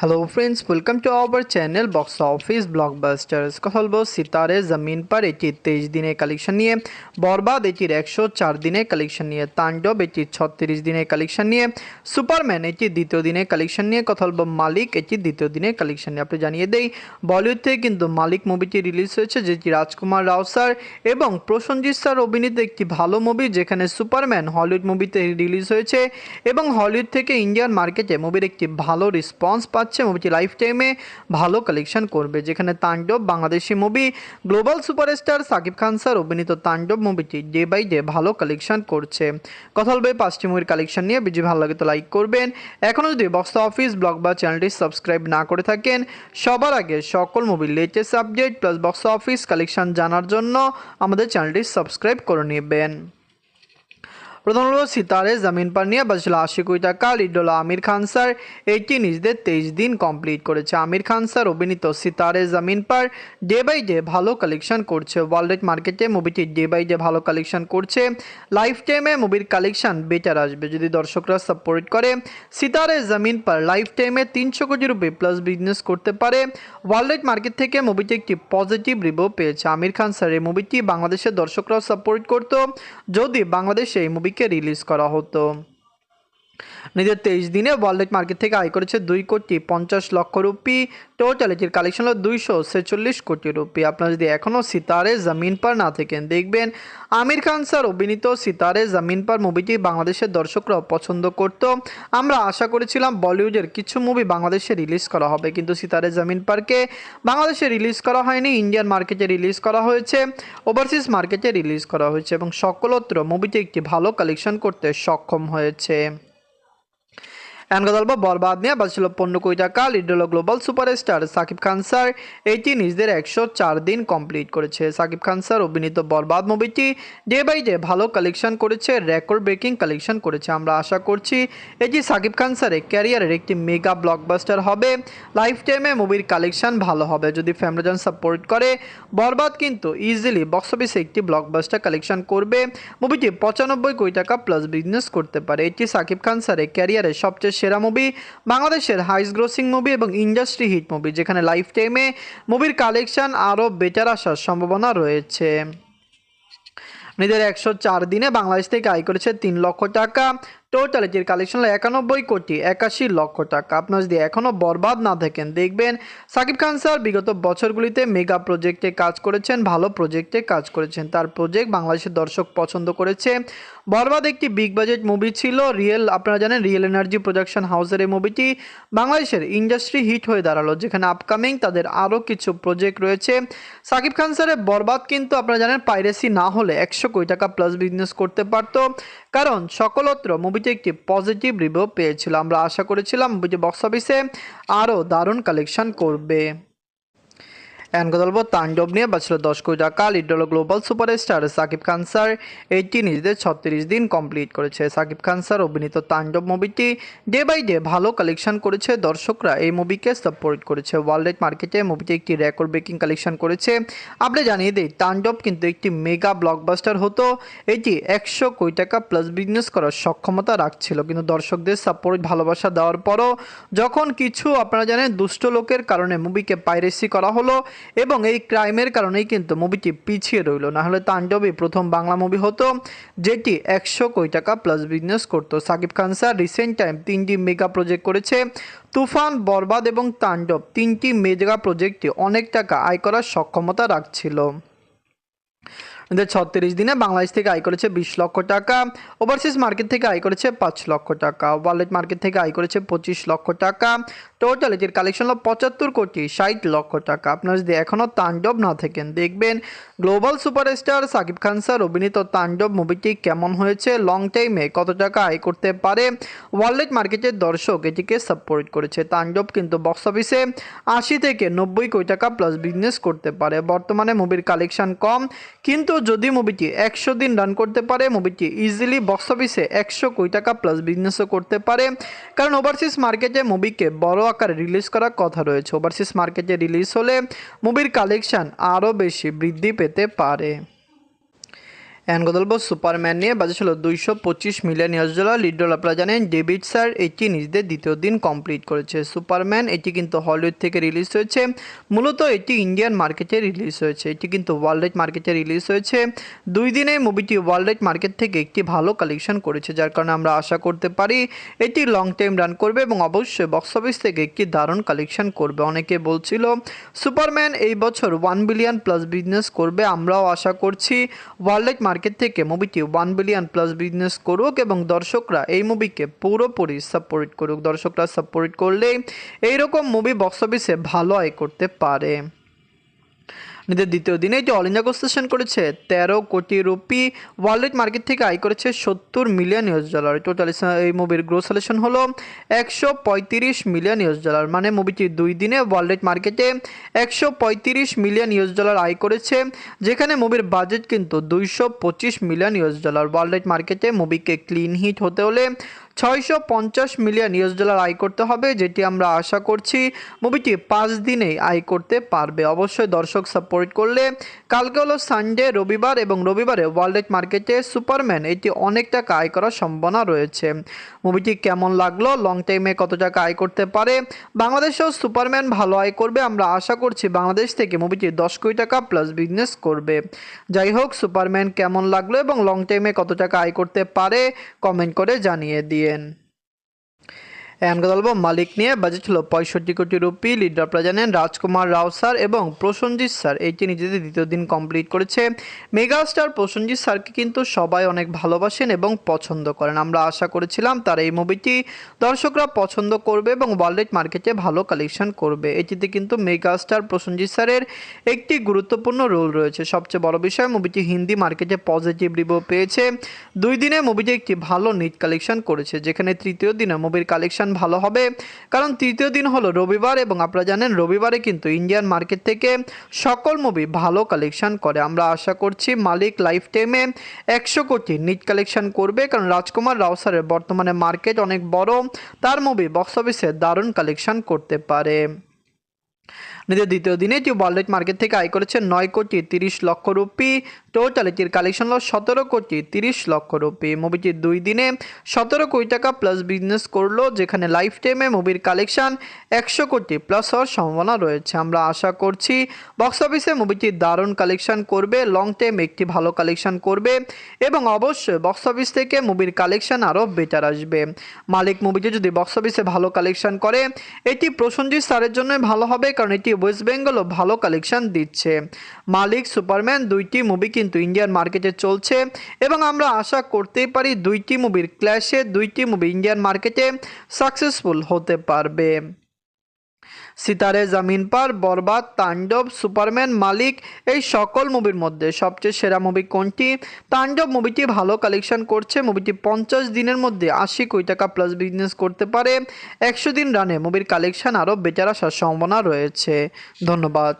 Hello friends welcome to our channel box office blockbusters কথা বলব সিতারে জমিন পার এটির তেইশ দিনের কালেকশন নিয়ে বরবাদ এটির একশো চার দিনের কালেকশন নিয়ে তাণ্ডব এটির ছত্রিশ দিনের কালেকশন নিয়ে সুপারম্যান এটির দ্বিতীয় দিনের কালেকশন নিয়ে কথা বলব মালিক এটির দ্বিতীয় দিনের কালেকশন নিয়ে আপনি জানিয়ে দেই বলিউড থেকে কিন্তু মালিক মুভিটি রিলিজ হয়েছে যেটি রাজকুমার রাও স্যার এবং প্রসঞ্জিৎ স্যার অভিনীত একটি ভালো মুভি যেখানে সুপারম্যান হলিউড মুভিতে রিলিজ হয়েছে এবং হলিউড থেকে ইন্ডিয়ান মার্কেটে মুভির একটি ভালো রেসপন্স পাচ্ছে মুভিটি লাইফ টাইমে ভালো কালেকশন করবে। যেখানে Tandav, Bangladeshi movie global superstar Shakib Khan sir অভিনীত তাণ্ডব মুভিটি ডে বাই ডে ভালো কালেকশন করছে। কথা বলবে পাঁচটি মুভির কালেকশন নিয়ে। ভিডিও ভালো লাগে তো লাইক করবেন। এখনও যদি বক্স অফিস ব্লগ বা চ্যানেলটি সাবস্ক্রাইব না করে থাকেন, সবার আগে সকল মুভির latest update plus box office collection জানার জন্য আমাদের চ্যানেলটি সাবস্ক্রাইব করে নেবেন। প্রথম সিতারে জমিন পার নিয়ে আশি কোটি টাকা লিড আমির খান স্যার। এইটি নিজেদের তেইশ দিন কমপ্লিট করেছে। আমির খান স্যার অভিনীত Sitare Zameen Par day by day ভালো কালেকশন করছে। ওয়ার্ল্ড মার্কেটে মুভিটি ডে বাই ডে ভালো কালেকশন করছে। লাইফ টাইমে মুভির কালেকশন বেটার আসবে যদি দর্শকরা সাপোর্ট করে। সিতারে জমিন পার লাইফ টাইমে তিনশো কোটি রুপি প্লাস বিজনেস করতে পারে। ওয়ার্ল্ড মার্কেট থেকে মুভিটি একটি পজিটিভ রিভিউ পেয়েছে। আমির খান স্যার এই মুভিটি বাংলাদেশের দর্শকরাও সাপোর্ট করতো। যদি বাংলাদেশে এই মুভিকে রিলিজ করা হতো। নিজের তেইশ দিনে ওয়ার্ল্ড মার্কেট থেকে আয় করেছে দুই কোটি পঞ্চাশ লক্ষ রুপি। টোটাল এটির কালেকশন হলো দুইশো ছেচল্লিশ কোটি রুপি। আপনারা যদি এখনও সিতারে জমিন পার না থাকেন, দেখবেন আমির খান স্যার অভিনীত সিতারে জমিন পার মুভিটি বাংলাদেশের দর্শকরাও পছন্দ করত। আমরা আশা করেছিলাম বলিউডের কিছু মুভি বাংলাদেশে রিলিজ করা হবে, কিন্তু সিতারে জমিন পারকে বাংলাদেশে রিলিজ করা হয়নি ইন্ডিয়ান মার্কেটে রিলিজ করা হয়েছে ওভারসিজ মার্কেটে রিলিজ করা হয়েছে এবং সকলত্র মুভিটি একটি ভালো কালেকশন করতে সক্ষম হয়েছে। এনগদল্প বরবাদ নিয়ে বাজছিল পনেরো কোটি টাকা little global superstar Shakib Khan sir. এটি নিজেদের একশো চার দিন কমপ্লিট করেছে সাকিব খান স্যার অভিনীত বরবাদ মুভিটি ডে বাই ডে ভালো কালেকশন করেছে রেকর্ড ব্রেকিং কালেকশন করেছে আমরা আশা করছি। এটি সাকিব খান স্যারের ক্যারিয়ারের একটি মেগা ব্লকবাস্টার হবে। লাইফ টাইমে মুভির কালেকশন ভালো হবে, যদি ফ্যামিলিজন সাপোর্ট করে। বরবাদ কিন্তু ইজিলি বক্স অফিসে একটি ব্লকবাস্টার কালেকশন করবে। মুভিটি পঁচানব্বই কোটি টাকা প্লাস বিজনেস করতে পারে। এটি সাকিব খান স্যারের ক্যারিয়ারের সবচেয়ে সেরা মুভি বাংলাদেশের হাইস গ্রোসিং মুভি এবং ইন্ডাস্ট্রি হিট মুভি যেখানে লাইফ টাইমে মুভির কালেকশন আরও বেটার আসার সম্ভাবনা রয়েছে। নিজের একশো চার দিনে বাংলাদেশ থেকে আয় করেছে তিন লক্ষ টাকা। টোটাল এটির কালেকশন হলো একানব্বই কোটি, একাশি লক্ষ টাকা। আপনার যদি এখনও বরবাদ না থাকেন, দেখবেন সাকিব খান স্যার বিগত বছরগুলিতে মেগা প্রজেক্টে কাজ করেছেন, ভালো প্রজেক্টে কাজ করেছেন। তার প্রজেক্ট বাংলাদেশের দর্শক পছন্দ করেছে। বরবাদ একটি বিগ বাজেট মুভি ছিল রিয়েল আপনারা জানেন রিয়েল এনার্জি প্রোডাকশন হাউসের এই মুভিটি বাংলাদেশের ইন্ডাস্ট্রি হিট হয়ে দাঁড়াল, যেখানে আপকামিং তাদের আরও কিছু প্রজেক্ট রয়েছে। সাকিব খান স্যারের বরবাদ কিন্তু আপনারা জানেন পাইরেসি না হলে একশো কোটি টাকা প্লাস বিজনেস করতে পারতো। কারণ, সকলত্র মুভিটি একটি পজিটিভ রিভিউ পেয়েছিল। আমরা আশা করেছিলাম মুভিটি বক্স অফিসে আরও দারুণ কালেকশন করবে। অ্যানগদল্প তাণ্ডব নিয়ে বাঁচল দশ কোটি টাকা little global superstar Shakib Khan sir. এইটি নিজেদের ছত্রিশ দিন কমপ্লিট করেছে। সাকিব খান স্যার অভিনীত তাণ্ডব মুভিটি ডে বাই ডে ভালো কালেকশন করেছে। দর্শকরা এই মুভিকে সাপোর্ট করেছে। ওয়ার্ল্ড মার্কেটে মুভিটি একটি রেকর্ড ব্রেকিং কালেকশন করেছে। আপনি জানিয়ে দিই, তাণ্ডব কিন্তু একটি মেগা ব্লকবাস্টার হতো। এটি একশো কোটি টাকা প্লাস বিজনেস করার সক্ষমতা রাখছিল। কিন্তু দর্শকদের সাপোর্ট, ভালোবাসা দেওয়ার পরও যখন কিছু আপনারা জানেন, দুষ্ট লোকের কারণে মুভিকে পাইরেসি করা হলো। এবং এই ক্রাইমের কারণেই কিন্তু মুভিটি পিছিয়ে রইল। না হলে তাণ্ডবই প্রথম বাংলা মুভি হতো, যেটি একশো কোটি টাকা প্লাস বিজনেস করতো। Shakib Khan sir recent time তিনটি মেগা প্রজেক্ট করেছে, তুফান, বরবাদ এবং তাণ্ডব। তিনটি মেগা প্রজেক্টে অনেক টাকা আয় করার সক্ষমতা রাখছিল। ছত্রিশ দিনে বাংলাদেশ থেকে আয় করেছে বিশ লক্ষ টাকা ওভারসিজ মার্কেট থেকে আয় করেছে পাঁচ লক্ষ টাকা ওয়ালেট মার্কেট থেকে আয় করেছে পঁচিশ লক্ষ টাকা টোটাল এটির কালেকশন হলো পঁচাত্তর কোটি ষাট লক্ষ টাকা। আপনারা যদি এখনও তাণ্ডব না থাকেন, দেখবেন global superstar Shakib Khan sir অভিনীত তাণ্ডব মুভিটি কেমন হয়েছে লং টাইমে কত টাকা আয় করতে পারে? ওয়ার্ল্ড মার্কেটের দর্শক এটিকে সাপোর্ট করেছে। তাণ্ডব কিন্তু বক্স অফিসে আশি থেকে নব্বই কোটি টাকা প্লাস বিজনেস করতে পারে। বর্তমানে মুভির কালেকশন কম, কিন্তু যদি মুভিটি একশো দিন রান করতে পারে মুভিটি ইজিলি বক্স অফিসে একশো কোটি টাকা প্লাস বিজনেসও করতে পারে। কারণ ওভারসিজ মার্কেটে মুভিকে বড় আকারে রিলিজ করার কথা রয়েছে। ওভারসিজ মার্কেটে রিলিজ হলে মুভির কালেকশন আরও বেশি বৃদ্ধি পেতে পারে। কথা বলব সুপারম্যান নিয়ে বাজে ছিল দুইশো পঁচিশ million US dollar. Lead dollar আপনারা জানেন, ডেভিড স্যার এটি নিজেদের দ্বিতীয় দিন কমপ্লিট করেছে। সুপারম্যান, এটি কিন্তু হলিউড থেকে রিলিজ হয়েছে। মূলত এটি ইন্ডিয়ান মার্কেটে রিলিজ হয়েছে। এটি কিন্তু ওয়ার্ল্ড মার্কেটে রিলিজ হয়েছে। দুই দিনে মুভিটি ওয়ার্ল্ড মার্কেট থেকে একটি ভালো কালেকশন করেছে, যার কারণে আমরা আশা করতে পারি এটি লং টাইম রান করবে এবং অবশ্যই বক্স অফিস থেকে একটি দারুণ কালেকশন করবে। অনেকে বলছিল, সুপারম্যান এই বছর ওয়ান বিলিয়ন প্লাস বিজনেস করবে। আমরাও আশা করছি, ওয়ার্ল্ড মার্কেট থেকে মুভিটি ওয়ান বিলিয়ন প্লাস বিজনেস করুক এবং দর্শকরা এই মুভিকে পুরোপুরি সাপোর্ট করুক। দর্শকরা সাপোর্ট করলে এইরকম মুভি বক্স অফিসে ভালো আয় করতে পারে। নিজের দ্বিতীয় দিনে যে অল ইন্ডিয়া কনসেশন করেছে, তেরো কোটি রুপি ওয়ার্ল্ড মার্কেট থেকে আয় করেছে সত্তর মিলিয়ন ইউএস ডলার টোটাল এই মুভির গ্রোস সেলেকশন হলো একশো পঁয়ত্রিশ মিলিয়ন ইউএস ডলার মানে মুভিটি দুই দিনে ওয়ার্ল্ড মার্কেটে একশো পঁয়ত্রিশ মিলিয়ন ইউএস ডলার আয় করেছে, যেখানে মুভির বাজেট কিন্তু দুইশো পঁচিশ মিলিয়ন ইউএস ডলার ওয়ার্ল্ড মার্কেটে মুভিকে ক্লিন হিট হতে হলে ছয়শো পঞ্চাশ মিলিয়ন ইউএস ডলার আয় করতে হবে, যেটি আমরা আশা করছি মুভিটি পাঁচ দিনেই আয় করতে পারবে। অবশ্যই দর্শক সাপোর্ট করলে কালকে হলো সানডে রবিবার এবং রবিবারে ওয়ার্ল্ড মার্কেটে সুপারম্যান এটি অনেক টাকা আয় করার সম্ভাবনা রয়েছে। মুভিটি কেমন লাগল? লং টাইমে কত টাকা আয় করতে পারে? বাংলাদেশেও সুপারম্যান ভালো আয় করবে, আমরা আশা করছি বাংলাদেশ থেকে মুভিটি দশ কোটি টাকা প্লাস বিজনেস করবে। যাই হোক সুপারম্যান কেমন লাগল এবং লং টাইমে কত টাকা আয় করতে পারে? কমেন্ট করে জানিয়ে দিয়েন Victorian বলব মালিক নিয়ে বাজেট ছিল পঁয়ষট্টি কোটি রুপি। লিডার আপনারা জানেন রাজকুমার রাও স্যার এবং প্রসঞ্জিৎ স্যার। এইটি নিজেদের দ্বিতীয় দিন কমপ্লিট করেছে, মেগাস্টার প্রসঞ্জিৎ স্যারকে কিন্তু সবাই অনেক ভালোবাসেন এবং পছন্দ করেন। আমরা আশা করেছিলাম তার এই মুভিটি দর্শকরা পছন্দ করবে এবং ওয়ার্ল্ড মার্কেটে ভালো কালেকশন করবে। এটিতে কিন্তু মেগাস্টার প্রসঞ্জিৎ স্যারের একটি গুরুত্বপূর্ণ রোল রয়েছে। সবচেয়ে বড় বিষয়, মুভিটি হিন্দি মার্কেটে পজিটিভ রিভিউ পেয়েছে। দুই দিনে মুভিটি একটি ভালো নিট কালেকশন করেছে, যেখানে তৃতীয় দিনে মুভির কালেকশন ভালো হবে। কারণ তৃতীয় দিন হলো রবিবার এবং আপনারা জানেন রবিবারে কিন্তু ইন্ডিয়ান মার্কেট থেকে সকল মুভি ভালো কালেকশন করে। আমরা আশা করছি মালিক লাইফ টাইমে একশো কোটি নিট কালেকশন করবে। কারণ রাজকুমার রাও স্যারের বর্তমানে মার্কেট অনেক বড়। তার মুভি বক্স অফিসে দারুণ কালেকশন করতে পারে। নিজের দ্বিতীয় দিনে যে ওয়ার্ল্ড মার্কেট থেকে আয় করেছে নয় কোটি তিরিশ লক্ষ রুপি। টোটাল এটির কালেকশন হলো সতেরো কোটি তিরিশ লক্ষ রুপি। মুভিটির দুই দিনে সতেরো কোটি টাকা প্লাস বিজনেস করল, যেখানে লাইফ টাইমে মুভির কালেকশন একশো কোটি প্লাস হওয়ার সম্ভাবনা রয়েছে। আমরা আশা করছি বক্স অফিসে মুভিটি দারুণ কালেকশন করবে লং টাইম একটি ভালো কালেকশন করবে এবং অবশ্যই বক্স অফিস থেকে মুভির কালেকশন আরও বেটার আসবে। মালিক মুভিটি যদি বক্স অফিসে ভালো কালেকশন করে, এটি প্রসঞ্জিৎ স্যারের জন্য ভালো হবে, কারণ এটি ওয়েস্ট বেঙ্গলও ভালো কালেকশন দিচ্ছে। মালিক সুপারম্যান দুইটি মুভি কিন্তু ইন্ডিয়ান মার্কেটে চলছে এবং আমরা আশা করতেই পারি দুইটি মুভির ক্ল্যাশে দুইটি মুভি ইন্ডিয়ান মার্কেটে সাকসেসফুল হতে পারবে। সিতারে জামিন পার, বরবাদ, তাণ্ডব, সুপারম্যান, মালিক, এই সকল মুভির মধ্যে সবচেয়ে সেরা মুভি কোনটি? তাণ্ডব মুভিটি ভালো কালেকশন করছে, মুভিটি পঞ্চাশ দিনের মধ্যে আশি কোটি টাকা প্লাস বিজনেস করতে পারে। একশো দিন রানে মুভির কালেকশন আরও বেটার আসার সম্ভাবনা রয়েছে। ধন্যবাদ।